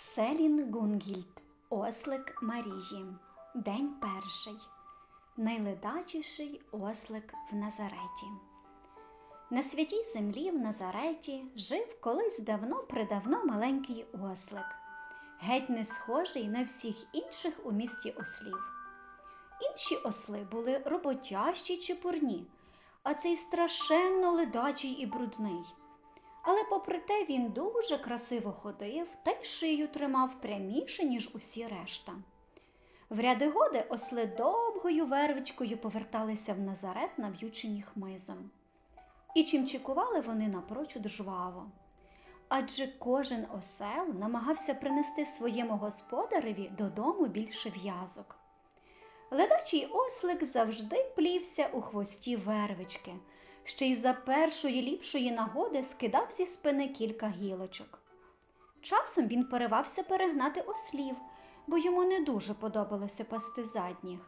Селін Гунгільд, Ослик Марії. День перший. Найледачіший ослик в Назареті. На святій землі в Назареті жив колись давно-предавно маленький ослик, геть не схожий на всіх інших у місті ослів. Інші осли були роботящі чи пурні, а цей страшенно ледачий і брудний. Але попри те він дуже красиво ходив та й шию тримав пряміше, ніж усі решта. В ряди годи осли довгою вервичкою поверталися в Назарет, нав'ючені хмизом. І чимчикували вони напрочуд жваво. Адже кожен осел намагався принести своєму господареві додому більше в'язок. Ледачий ослик завжди плівся у хвості вервички, ще й за першої ліпшої нагоди скидав зі спини кілька гілочок. Часом він поривався перегнати ослів, бо йому не дуже подобалося пасти задніх.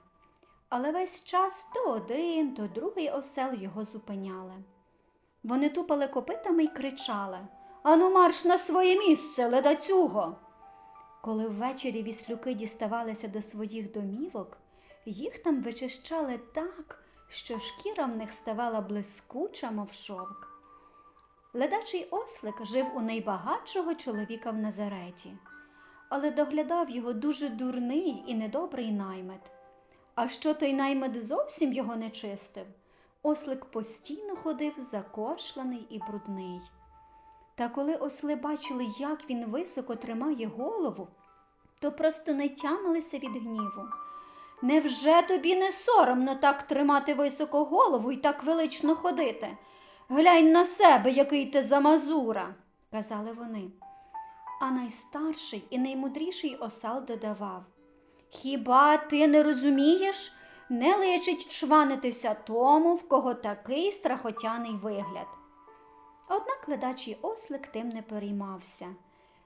Але весь час то один, то другий осел його зупиняли. Вони тупали копитами й кричали Ану марш на своє місце, ледацюго. Коли ввечері віслюки діставалися до своїх домівок, їх там вичищали так, що шкіра в них ставала блискуча, мов шовк. Ледачий ослик жив у найбагатшого чоловіка в Назареті, але доглядав його дуже дурний і недобрий наймит. А що той наймит зовсім його не чистив, ослик постійно ходив закошланий і брудний. Та коли осли бачили, як він високо тримає голову, то просто не тямилися від гніву. Невже тобі не соромно так тримати високо голову і так велично ходити? Глянь на себе, який ти замазура, казали вони. А найстарший і наймудріший осел додавав Хіба ти не розумієш? Не личить чванитися тому, в кого такий страхотяний вигляд. Однак ледачий ослик тим не переймався.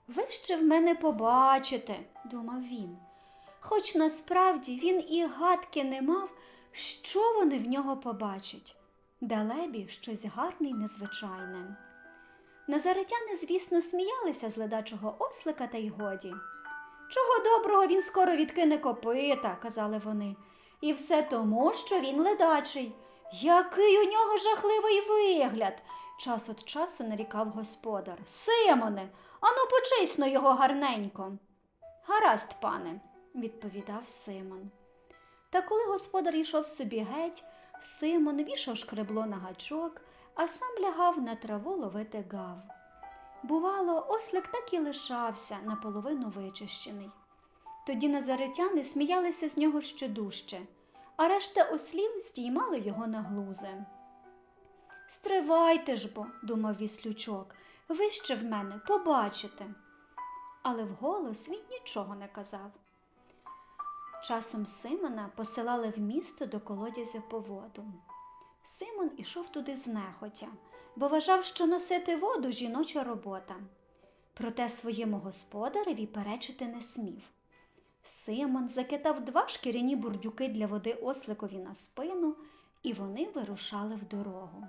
Ви ще в мене побачите, думав він. Хоч насправді він і гадки не мав, що вони в нього побачать. Далебі щось гарне й незвичайне. Назаретяни, звісно, сміялися з ледачого ослика та й годі. Чого доброго він скоро відкине копита, казали вони, і все тому, що він ледачий. Який у нього жахливий вигляд, час від часу нарікав господар. Симоне, ану почисно його гарненько. Гаразд, пане, відповідав Симон. Та коли господар йшов собі геть, Симон вішав шкребло на гачок, а сам лягав на траву ловити гав. Бувало, ослик так і лишався наполовину вичищений. Тоді назаретяни сміялися з нього ще дужче, а решта ослів здіймали його на глузи. Стривайте ж бо, думав віслючок, ви ще в мене побачите. Але вголос він нічого не казав. Часом Симона посилали в місто до колодязя по воду. Симон ішов туди знехотя, бо вважав, що носити воду жіноча робота. Проте своєму господареві перечити не смів. Симон закитав два шкіряні бурдюки для води осликові на спину, і вони вирушали в дорогу.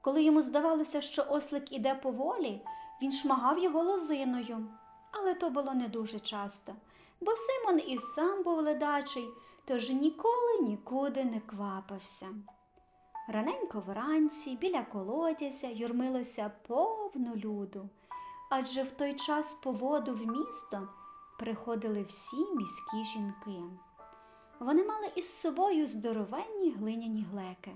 Коли йому здавалося, що ослик іде поволі, він шмагав його лозиною, але то було не дуже часто бо Симон і сам був ледачий, тож ніколи нікуди не квапився. Раненько вранці біля колодязя юрмилося повно люду, адже в той час по воду в місто приходили всі міські жінки. Вони мали із собою здоровенні глиняні глеки.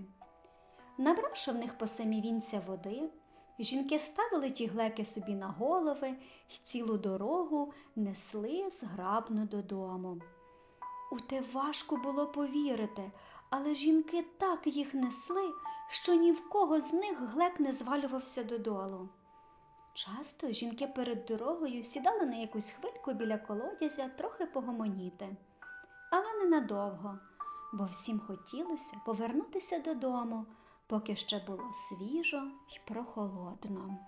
Набравши в них по самі вінця води, Жінки ставили ті глеки собі на голови й цілу дорогу несли зграбно додому. У те важко було повірити, але жінки так їх несли, що ні в кого з них глек не звалювався додолу. Часто жінки перед дорогою сідали на якусь хвильку біля колодязя трохи погомоніти, але ненадовго, бо всім хотілося повернутися додому поки ще було свіжо й прохолодно.